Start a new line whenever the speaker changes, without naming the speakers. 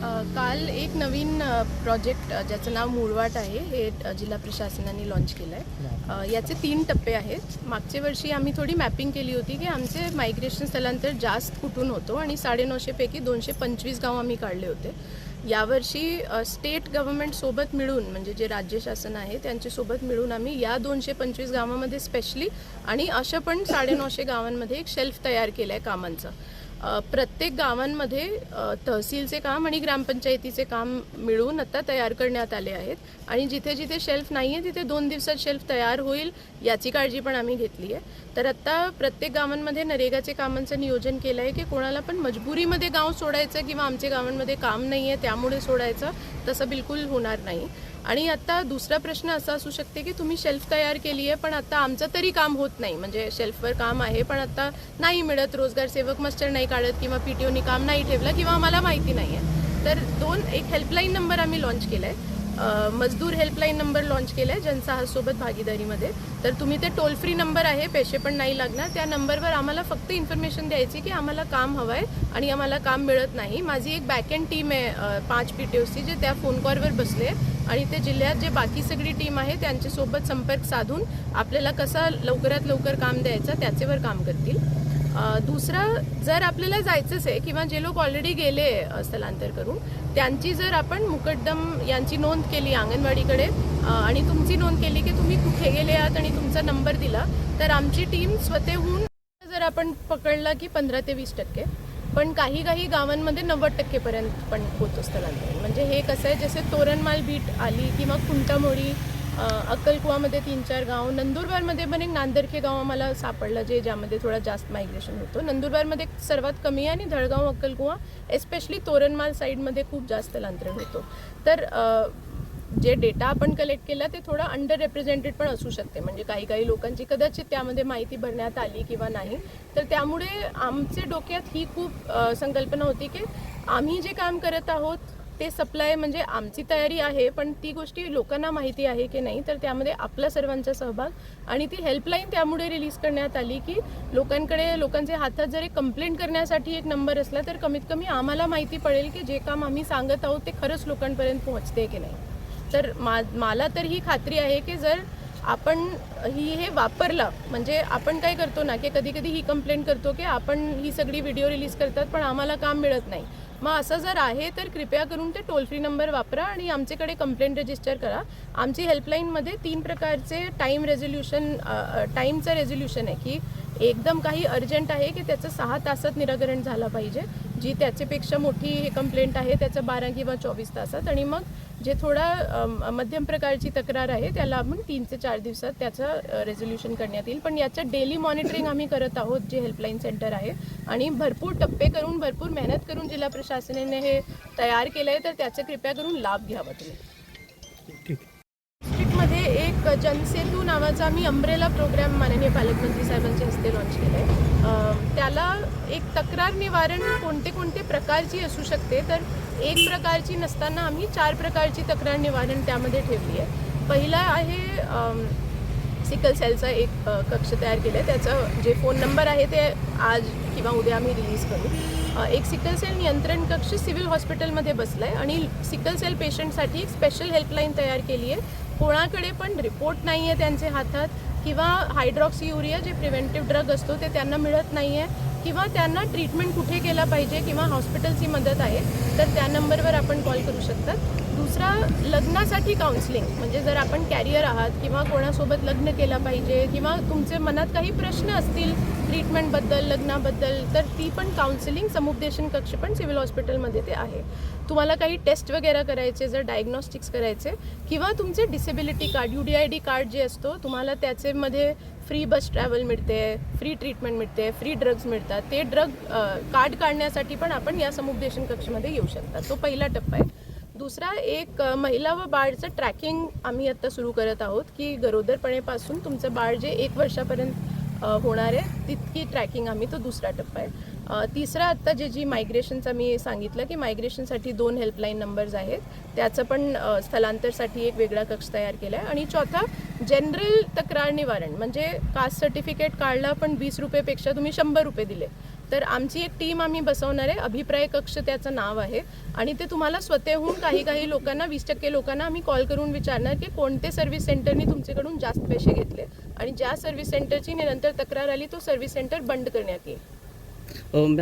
काल एक नवीन प्रोजेक्ट ज्याचं नाव मूळवाट आहे हे जिल्हा प्रशासनाने लॉन्च केलं आहे याचे तीन टप्पे आहेत. मागच्या वर्षी आम्ही थोडी मॅपिंग केली होती की आमचे मायग्रेशन स्थलांतर जास्त कुठून होतो आणि साडेनऊशेपैकी दोनशे पंचवीस गाव आम्ही काढले होते. यावर्षी स्टेट गव्हर्नमेंटसोबत मिळून म्हणजे जे राज्य शासन आहे त्यांच्यासोबत मिळून आम्ही या दोनशे पंचवीस गावामध्ये स्पेशली आणि अशा पण साडेनऊशे गावांमध्ये एक शेल्फ तयार केलं आहे कामांचं. प्रत्येक गावांमध्ये तहसीलचे काम आणि ग्रामपंचायतीचे काम मिळून आता तयार करण्यात आले आहेत. आणि जिथे जिथे शेल्फ नाही आहे तिथे दोन दिवसात शेल्फ तयार होईल याची काळजी पण आम्ही घेतली आहे. तर आत्ता प्रत्येक गावांमध्ये नरेगाचे कामांचं नियोजन केलं आहे की कोणाला पण मजबुरीमध्ये गाव सोडायचं किंवा आमच्या गावांमध्ये काम नाही आहे त्यामुळे सोडायचं तसं बिलकुल होणार नाही. आणि आता दुसरा प्रश्न असा असू शकते की तुम्ही शेल्फ तयार केली आहे पण आता आमचं तरी काम होत नाही. म्हणजे शेल्फवर काम आहे पण आता नाही मिळत. रोजगार सेवक मस्टर नाही काढत किंवा पी टी ओनी काम नाही ठेवलं किंवा आम्हाला माहिती नाही आहे. तर दोन एक हेल्पलाईन नंबर आम्ही लॉन्च केला आहे मजदूर हेल्पलाईन नंबर लॉन्च केला आहे जनसाहसोबत भागीदारीमध्ये. तर तुम्ही ते टोल फ्री नंबर आहे पैसे पण नाही लागणार. त्या नंबरवर आम्हाला फक्त इन्फॉर्मेशन द्यायची की आम्हाला काम हवं आहे आणि आम्हाला काम मिळत नाही. माझी एक बॅकएंड टीम आहे पाच पी टी ओची जे त्या फोन कॉलवर बसले आहे आणि ते जिल्ह्यात जे बाकी सगळी टीम आहे त्यांच्यासोबत संपर्क साधून आपल्याला कसा लवकरात लवकर काम द्यायचं त्याचेवर काम करतील. दुसरं जर आपल्याला जायचंच आहे किंवा जे लोक ऑलरेडी गेले स्थलांतर करून त्यांची जर आपण मुकद्दम यांची नोंद केली अंगणवाडीकडे आणि तुमची नोंद केली की तुम्ही कुठे गेले आहात आणि तुमचा नंबर दिला तर आमची टीम स्वतःहून जर आपण पकडला की पंधरा ते वीस टक्के. पण काही काही गावांमध्ये नव्वद टक्केपर्यंत पण होत स्थलांतरण म्हणजे हे कसं आहे जसे तोरणमाल बीट आली किंवा खुंटामोडी अक्कलकुवामध्ये तीन चार गाव नंदुरबारमध्ये पण एक नांदरखे गाव आम्हाला सापडलं जे ज्यामध्ये थोडा जास्त मायग्रेशन होतो. नंदुरबारमध्ये सर्वात कमी आहे आणि धळगाव अक्कलकुवा एस्पेशली तोरणमाल साईडमध्ये खूप जास्त स्थलांतरण होतो. तर जे डेटा आपण कलेक्ट केला ते थोडं अंडर रिप्रेझेंटेड पण असू शकते. म्हणजे काही काही लोकांची कदाचित त्यामध्ये माहिती भरण्यात आली किंवा नाही. तर त्यामुळे आमचे डोक्यात ही खूप संकल्पना होती की आम्ही जे काम करत आहोत ते सप्लाय म्हणजे आमची तयारी आहे पण ती गोष्टी लोकांना माहिती आहे की नाही तर त्यामध्ये आपला सर्वांचा सहभाग आणि ती हेल्पलाईन त्यामुळे रिलीज करण्यात आली की लोकांकडे लोकांचे हातात जर एक कंप्लेंट करण्यासाठी एक नंबर असला तर कमीत कमी आम्हाला माहिती पडेल की जे काम आम्ही सांगत आहोत ते खरंच लोकांपर्यंत पोहोचते की नाही. तर मा मला तर ही खात्री आहे की जर आपण ही हे वापरलं म्हणजे आपण काय करतो ना की कधी कधी ही कंप्लेंट करतो की आपण ही सगळी व्हिडिओ रिलीज करतात पण आम्हाला काम मिळत नाही. मग असं जर आहे तर कृपया करून ते टोल फ्री नंबर वापरा आणि आमच्याकडे कंप्लेंट रजिस्टर करा. आमची हेल्पलाईनमध्ये तीन प्रकारचे टाईम रेझोल्युशन टाईमचं रेझोल्युशन आहे की एकदम काही अर्जंट आहे की त्याचं सहा तासात निराकरण झालं पाहिजे जी त्याच्यापेक्षा मोठी हे कंप्लेंट आहे त्याचं बारा किंवा चोवीस तासात आणि मग जे थोडा मध्यम प्रकारची तक्रार आहे त्याला आपण तीन ते चार दिवसात त्याचं रेझोल्युशन करण्यात येईल. पण याचं डेली मॉनिटरिंग आम्ही करत आहोत जे हेल्पलाईन सेंटर आहे. आणि भरपूर टप्पे करून भरपूर मेहनत करून जिल्हा प्रशासनाने हे तयार केलं आहे तर त्याचा कृपया करून लाभ घ्यावा तुम्ही. डिस्ट्रिक्टमध्ये एक जनसेतू नावाचा आम्ही अम्ब्रेला प्रोग्राम माननीय पालकमंत्री साहेबांच्या हस्ते लॉन्च केला आहे त्याला एक तक्रार निवारण कोणते कोणते प्रकारची असू शकते तर एक प्रकारची नसताना आम्ही चार प्रकारची तक्रार निवारण त्यामध्ये ठेवली आहे. पहिला आहे सिकल सेलचा एक कक्ष तयार केलं आहे त्याचं जे फोन नंबर आहे ते आज किंवा उद्या आम्ही रिलीज करू. एक सिकल सेल नियंत्रण कक्ष सिव्हिल हॉस्पिटलमध्ये बसला आहे आणि सिकल सेल पेशंटसाठी एक स्पेशल हेल्पलाईन तयार केली आहे. कोणाकडे पण रिपोर्ट नाही आहे त्यांचे हातात किंवा हायड्रॉक्सी युरिया जे प्रिव्हेंटिव्ह ड्रग असतो ते त्यांना मिळत नाही आहे किंवा त्यांना ट्रीटमेंट कुठे केला पाहिजे किंवा हॉस्पिटलची मदत आहे तर त्या नंबरवर आपण कॉल करू शकतात. दुसरा लग्नासाठी काउन्सिलिंग म्हणजे जर आपण कॅरियर आहात किंवा कोणासोबत लग्न केलं पाहिजे किंवा तुमचे मनात काही प्रश्न असतील ट्रीटमेंटबद्दल लग्नाबद्दल तर ती पण काउन्सिलिंग समुपदेशन कक्ष पण सिव्हिल हॉस्पिटलमध्ये ते आहे. तुम्हाला काही टेस्ट वगैरे करायचे जर डायग्नॉस्टिक्स करायचे किंवा तुमचे disability card U D I D card जे असतो तुम्हाला त्याचेमध्ये फ्री बस ट्रॅव्हल मिळते फ्री ट्रीटमेंट मिळते फ्री ड्रग्ज मिळतात. ते ड्रग कार्ड काढण्यासाठी पण आपण या समुपदेशन कक्षमध्ये येऊ शकता. तो पहिला टप्पा आहे. दुसरा एक महिला व बाळचं ट्रॅकिंग आम्ही आत्ता सुरू करत आहोत की गरोदरपणेपासून तुमचं बाळ जे एक वर्षापर्यंत होणार आहे तितकी ट्रॅकिंग आम्ही तो दुसरा टप्पा आहे. तिसरा आत्ता जे जी मायग्रेशनचा मी सांगितलं की मायग्रेशनसाठी दोन हेल्पलाईन नंबर्स आहेत. त्याचं पण स्थलांतरसाठी एक वेगळा कक्ष तयार केला आहे आणि चौथा जनरल तक्रार निवारण. म्हणजे कास्ट सर्टिफिकेट काढलं पण वीस रुपयेपेक्षा तुम्ही शंभर रुपये दिले. तर आमची एक टीम आम्ही बसवणार आहे. अभिप्राय कक्ष त्याचं नाव आहे. आणि ते तुम्हाला स्वतःहून काही काही लोकांना वीस टक्के लोकांना आम्ही कॉल करून विचारणार की कोणते सर्व्हिस सेंटरनी तुमच्याकडून जास्त पैसे घेतले? आणि ज्या सर्व्हिस सेंटरची निरंतर तक्रार आली तो सर्व्हिस सेंटर बंद करण्यात येईल.
我们。